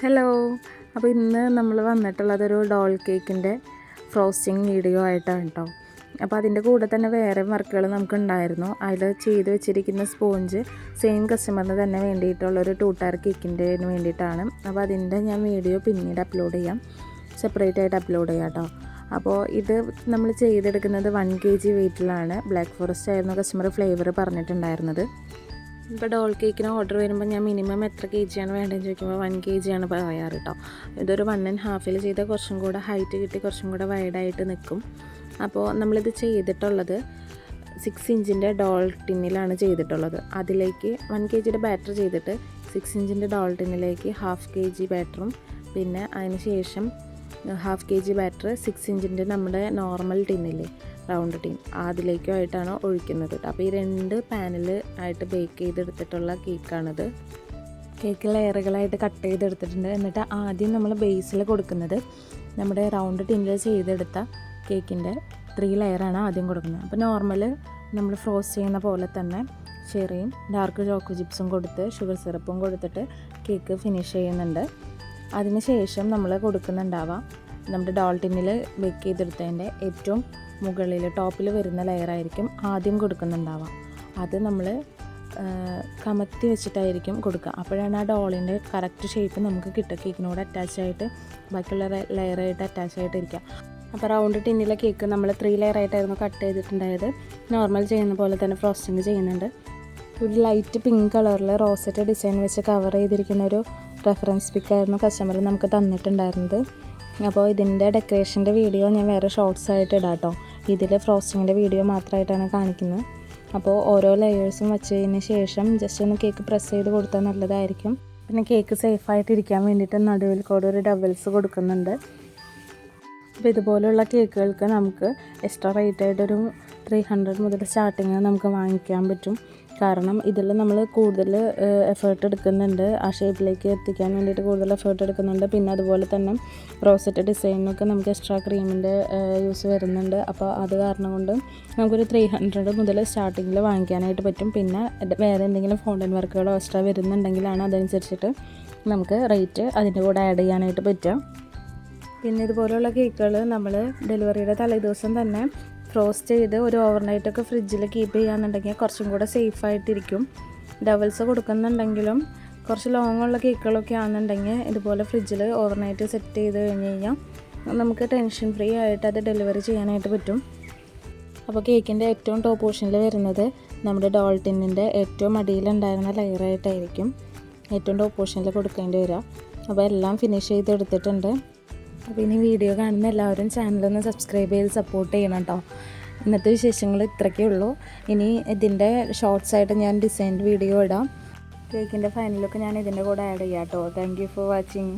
Hello അപ്പോൾ ഇന്ന് നമ്മൾ വന്നിട്ടുള്ളത് ഒരു ഡോൾ കേക്കിന്റെ ഫ്രോസ്റ്റിംഗ് വീഡിയോ ആയിട്ടാണ് കേട്ടോ അപ്പോൾ അതിന്റെ കൂടെ തന്നെ വേറെ വർക്കുകൾ നമുക്കുണ്ടായിരുന്നു. അതിൽ ചെയ്ത് വെച്ചിരിക്കുന്ന സ്പോഞ്ച് സെയിം കസ്റ്റമറിന് തന്നെ വേണ്ടിയിട്ടുള്ളൊരു ടൂ ടയർ കേക്കിന്റെ വേണ്ടിയിട്ടാണ്. അപ്പോൾ അതിന്റെ ഞാൻ വീഡിയോ പിന്നീട് അപ്ലോഡ് ചെയ്യാം. സെപ്പറേറ്റ് ആയിട്ട് അപ്ലോഡ് ചെയ്യാം കേട്ടോ അപ്പോൾ ഇത് നമ്മൾ ചെയ്തെടുക്കുന്നത് വൺ കെ ജി വെയിറ്റിലാണ് ബ്ലാക്ക് ഫോറസ്റ്റ് ആയിരുന്നു കസ്റ്റമർ ഫ്ലേവർ പറഞ്ഞിട്ടുണ്ടായിരുന്നത്. ഇപ്പോൾ ഡോൾ കേക്കിന് ഓർഡർ വരുമ്പോൾ ഞാൻ മിനിമം എത്ര കെ ജിയാണ് വേണ്ടതെന്ന് ചോദിക്കുമ്പോൾ വൺ കെ ജിയാണ് പറയാറ് കേട്ടോ ഇതൊരു വൺ ആൻഡ് ഹാഫിൽ ചെയ്താൽ കുറച്ചും കൂടെ ഹൈറ്റ് കിട്ടി കുറച്ചും കൂടെ വൈഡായിട്ട് നിൽക്കും അപ്പോൾ നമ്മളിത് ചെയ്തിട്ടുള്ളത് സിക്സ് ഇഞ്ചിന്റെ ഡോൾ ടിന്നിലാണ് ചെയ്തിട്ടുള്ളത്. അതിലേക്ക് വൺ കെ ജിയുടെ ബാറ്റർ ചെയ്തിട്ട് സിക്സ് ഇഞ്ചിന്റെ ഡോൾ ടിന്നിലേക്ക് ഹാഫ് കെ ജി ബാറ്ററും പിന്നെ അതിന് ശേഷം half K G batter six ഇഞ്ചിന്റെ നമ്മുടെ നോർമൽ ടിന്നില്ലേ റൗണ്ട് ടീം അതിലേക്കും ആയിട്ടാണ് ഒഴിക്കുന്നത്. കേട്ടോ അപ്പോൾ ഈ രണ്ട് പാനിൽ ആയിട്ട് ബേക്ക് ചെയ്തെടുത്തിട്ടുള്ള കേക്കാണിത് കേക്ക് ലെയറുകളായിട്ട് കട്ട് ചെയ്തെടുത്തിട്ടുണ്ട്. എന്നിട്ട് ആദ്യം നമ്മൾ ബേസിൽ കൊടുക്കുന്നത് നമ്മുടെ റൗണ്ട് ടിന്നിൽ ചെയ്തെടുത്ത കേക്കിന്റെ ത്രീ ലെയറാണ് ആദ്യം കൊടുക്കുന്നത്. അപ്പോൾ നോർമൽ നമ്മൾ ഫ്രോസ്റ്റ് ചെയ്യുന്ന പോലെ തന്നെ ചെറിയും ഡാർക്ക് ചോക്കോ ചിപ്സും കൊടുത്ത് ഷുഗർ സിറപ്പും കൊടുത്തിട്ട് കേക്ക് ഫിനിഷ് ചെയ്യുന്നുണ്ട്. അതിന് ശേഷം നമ്മൾ കൊടുക്കുന്നുണ്ടാവാം. നമ്മുടെ ഡോൾട്ടിനിൽ ബേക്ക് ചെയ്തെടുത്തതിന്റെ ഏറ്റവും മുകളിൽ ടോപ്പിൽ വരുന്ന ലെയറായിരിക്കും ആദ്യം കൊടുക്കുന്നുണ്ടാവാം. അത് നമ്മൾ കമത്തി വെച്ചിട്ടായിരിക്കും കൊടുക്കുക. അപ്പോഴാണ് ആ ഡോളിന്റെ കറക്റ്റ് ഷേപ്പ് നമുക്ക് കിട്ടുക. കേക്കിനോട് അറ്റാച്ചായിട്ട് ബാക്കിയുള്ള ലെയറായിട്ട് അറ്റാച്ച് ആയിട്ട് ഇരിക്കുക അപ്പോൾ റൗണ്ട് ടിന്നിലെ കേക്ക് നമ്മൾ ത്രീ ലെയർ ആയിട്ടായിരുന്നു കട്ട് ചെയ്തിട്ടുണ്ടായത്. നോർമൽ ചെയ്യുന്ന പോലെ തന്നെ ഫ്രോസ്റ്റിങ് ചെയ്യുന്നുണ്ട്. ഒരു ലൈറ്റ് പിങ്ക് കളറിൽ റോസറ്റ് ഡിസൈൻ വെച്ച് കവർ ചെയ്തിരിക്കുന്ന ഒരു റെഫറൻസ് പിക്കായിരുന്നു കസ്റ്റമർ നമുക്ക് തന്നിട്ടുണ്ടായിരുന്നത്. അപ്പോൾ ഇതിന്റെ ഡെക്കറേഷന്റെ വീഡിയോ ഞാൻ വേറെ ഷോർട്സ് ആയിട്ട് ഇടാം കേട്ടോ ഇതിൽ ഫ്രോസ്റ്റിങ്ങിന്റെ വീഡിയോ മാത്രമായിട്ടാണ് കാണിക്കുന്നത്. അപ്പോൾ ഓരോ ലെയേഴ്സും വെച്ചതിന് ശേഷം ജസ്റ്റ് ഒന്ന് കേക്ക് പ്രസ് ചെയ്ത് കൊടുത്താൽ നല്ലതായിരിക്കും. പിന്നെ കേക്ക് സേഫായിട്ട് ഇരിക്കാൻ വേണ്ടിയിട്ട് നടുവിൽ കൂടെ ഒരു ഡബിൾസ് കൊടുക്കുന്നുണ്ട്. അപ്പോൾ ഇതുപോലെയുള്ള കേക്കുകൾക്ക് നമുക്ക് എക്സ്ട്രാ റേറ്റ് ആയിട്ടൊരു ത്രീ ഹൺഡ്രഡ് മുതൽ സ്റ്റാർട്ടിങ് നമുക്ക് വാങ്ങിക്കാൻ പറ്റും. കാരണം ഇതിൽ നമ്മൾ കൂടുതൽ എഫേർട്ട് എടുക്കുന്നുണ്ട്. ആ ഷേപ്പിലേക്ക് എത്തിക്കാൻ വേണ്ടിയിട്ട് കൂടുതൽ എഫേർട്ട് എടുക്കുന്നുണ്ട്. പിന്നെ അതുപോലെ തന്നെ റോസറ്റ് ഡിസൈനൊക്കെ നമുക്ക് എക്സ്ട്രാ ക്രീമിന്റെ യൂസ് വരുന്നുണ്ട്. അപ്പോൾ അത് കാരണം കൊണ്ട് നമുക്കൊരു ത്രീ ഹൺഡ്രഡ് മുതൽ സ്റ്റാർട്ടിങ്ങിൽ വാങ്ങിക്കാനായിട്ട് പറ്റും. പിന്നെ വേറെ എന്തെങ്കിലും ഫോണ്ടൻ വർക്കുകളോ എക്സ്ട്രാ വരുന്നുണ്ടെങ്കിലാണ് അതനുസരിച്ചിട്ട് നമുക്ക് റേറ്റ് അതിന്റെ കൂടെ ആഡ് ചെയ്യാനായിട്ട് പറ്റുക. പിന്നെ ഇതുപോലെയുള്ള കേക്കുകൾ നമ്മൾ ഡെലിവറിയുടെ തലേദിവസം തന്നെ ഫ്രോസ്റ്റ് ചെയ്ത് ഒരു ഓവർനൈറ്റൊക്കെ ഫ്രിഡ്ജിൽ കീപ്പ് ചെയ്യാന്നുണ്ടെങ്കിൽ കുറച്ചും കൂടെ സേഫായിട്ടിരിക്കും ഡബിൾസ് കൊടുക്കുന്നുണ്ടെങ്കിലും കുറച്ച് ലോങ് ഉള്ള കേക്കുകളൊക്കെ ആണെന്നുണ്ടെങ്കിൽ ഇതുപോലെ ഫ്രിഡ്ജിൽ ഓവർനൈറ്റ് സെറ്റ് ചെയ്ത് കഴിഞ്ഞ് കഴിഞ്ഞാൽ നമുക്ക് ടെൻഷൻ ഫ്രീ ആയിട്ട് അത് ഡെലിവറി ചെയ്യാനായിട്ട് പറ്റും. അപ്പോൾ കേക്കിന്റെ ഏറ്റവും ടോപ്പ് പോർഷനിൽ വരുന്നത് നമ്മുടെ ഡോൾട്ടിന്റെ ഏറ്റവും അടിയിലുണ്ടായിരുന്ന ലെയറായിട്ടായിരിക്കും ഏറ്റവും ടോപ്പ് പോർഷനിൽ കൊടുക്കേണ്ടി വരിക. അപ്പോൾ എല്ലാം ഫിനിഷ് ചെയ്തെടുത്തിട്ടുണ്ട്. അപ്പോൾ ഇനി വീഡിയോ കാണുന്ന എല്ലാവരും ചാനലൊന്ന് സബ്സ്ക്രൈബ് ചെയ്ത് സപ്പോർട്ട് ചെയ്യണം കേട്ടോ ഇന്നത്തെ വിശേഷങ്ങൾ ഇത്രയ്ക്കേ ഉള്ളൂ. ഇനി ഇതിന്റെ ഷോർട്സ് ആയിട്ട് ഞാൻ ഡിസൈൻ വീഡിയോ ഇടാം. കേക്കിന്റെ ഫൈനലൊക്കെ ഞാൻ ഇതിന്റെ കൂടെ ആഡ് ചെയ്യാം കേട്ടോ താങ്ക് യു ഫോർ വാച്ചിങ്